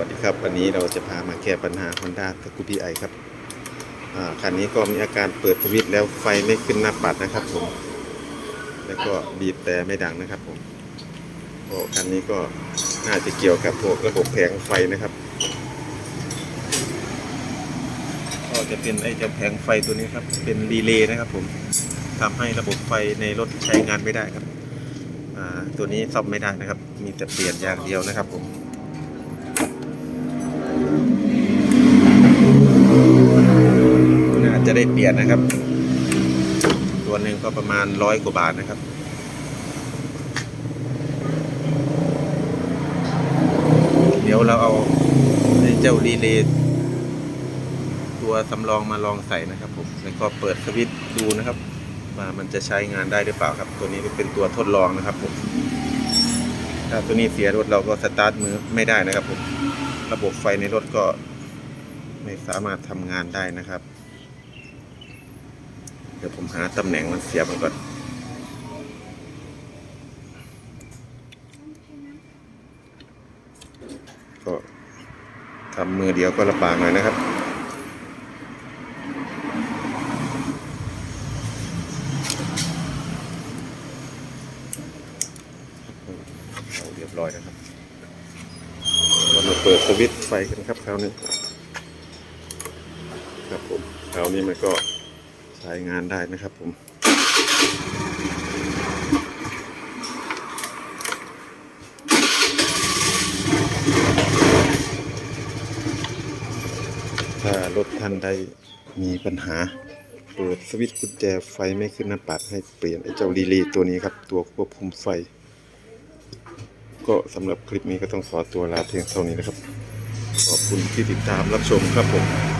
วัสดีครับ วันนี้เราจะพามาแก้ปัญหา Honda s c o o p y i ครับคันนี้ก็มีอาการเปิดสวิตช์แล้วไฟไม่ขึ้นหน้าปัดนะครับผม แล้วก็บีบแต่ไม่ดังนะครับผมก็คันนี้ก็น่าจะเกี่ยวกับพวกระบบแผงไฟนะครับ ก็จะเป็นไอ้เจ้าแผงไฟตัวนี้ครับ เป็นรีเลย์นะครับผมทำให้ระบบไฟในรถใช้งานไม่ได้ครับตัวนี้ซ่อมไม่ได้นะครับ มีแต่เปลี่ยนอย่างเดียวนะครับผม จะได้เปลี่ยนนะครับ ตัวหนึ่งก็ประมาณร้อยกว่าบาทนะครับเดี๋ยวเราเอาเจ้ารีเลย์ตัวสำรองมาลองใส่นะครับผมแล้วก็เปิดสวิตช์ดูนะครับว่ามันจะใช้งานได้หรือเปล่าครับ ตัวนี้เป็นตัวทดลองนะครับผมถ้าตัวนี้เสียรถเราก็สตาร์ทมือไม่ได้นะครับผมระบบไฟในรถก็ไม่สามารถทำงานได้นะครับ เดี๋ยวผมหาตำแหน่งมันเสียบมันก่อนก็ทำมือเดียวก็ลำบากหน่อยนะครับเอาเรียบร้อยนะครับเรามาเปิดสวิตช์ไฟกันครับคราวนี้ครับผมคราวนี้มันก็ ใช้งานได้นะครับผม ถ้ารถท่านใดมีปัญหาเปิดสวิตช์กุญแจไฟไม่ขึ้นหน้าปัดให้เปลี่ยนไอ้เจ้ารีเลย์ตัวนี้ครับ ตัวควบคุมไฟ ก็สำหรับคลิปนี้ก็ต้องขอตัวลาเพียงเท่านี้นะครับ ขอบคุณที่ติดตามรับชมครับผม